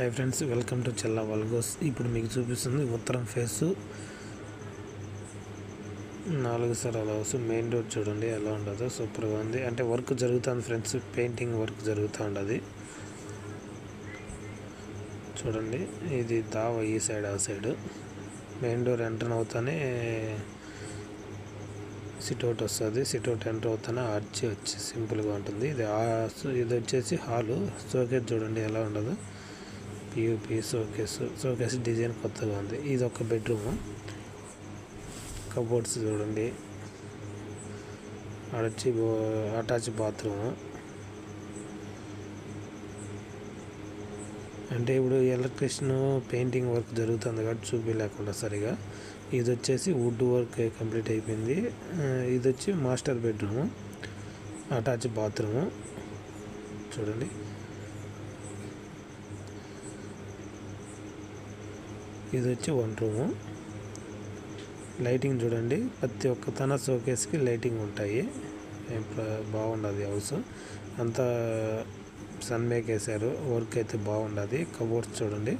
Hi friends welcome to Chella vlogs ఇప్పుడు మీకు చూపిస్తుంది ఉత్తరం ఫేసు. నాలుగు సరాల హౌస్ మెయిన్ రోడ్ చూడండి ఎలా ఉండదో సూపర్గా ఉంది. అంటే వర్క్ జరుగుతుంది ఫ్రెండ్స్ పెయింటింగ్ వర్క్ జరుగుతూ ఉండదు. చూడండి ఇది దావ ఈ సైడ్ ఆ సైడ్. మెయిన్ డోర్ ఎంటర్ అవుతానే సిట్అవుట్ వస్తుంది. సిట్అవుట్ ఎంటర్ అవుతానే ఆర్చి వచ్చి సింపుల్గా ఉంటుంది. ఇది ఆ- ఇది వచ్చేసి హాలు. సోకేజ్ చూడండి ఎలా ఉండదు. పియూపి షోకేస్ షోకేస్ డిజైన్ కొత్తగా ఉంది. ఇది ఒక బెడ్రూమ్ కబోర్డ్స్ చూడండి ఆడొచ్చి అటాచ్ బాత్రూమ్. అంటే ఇప్పుడు ఎలక్ట్రిషన్ పెయింటింగ్ వర్క్ జరుగుతుంది కాబట్టి చూపించలేకుండా సరిగా. ఇది వచ్చేసి వుడ్ వర్క్ కంప్లీట్ అయిపోయింది. ఇది వచ్చి మాస్టర్ బెడ్రూమ్. Attach bathroom. చూడండి. ఇది వచ్చి వన్ రూము లైటింగ్ చూడండి ప్రతి ఒక్క తన షోకేస్కి లైటింగ్ ఉంటాయి. బాగుండదు హౌస్ అంతా సన్ మేక్ వేశారు వర్క్ అయితే బాగుండదు. కబోర్డ్స్ చూడండి.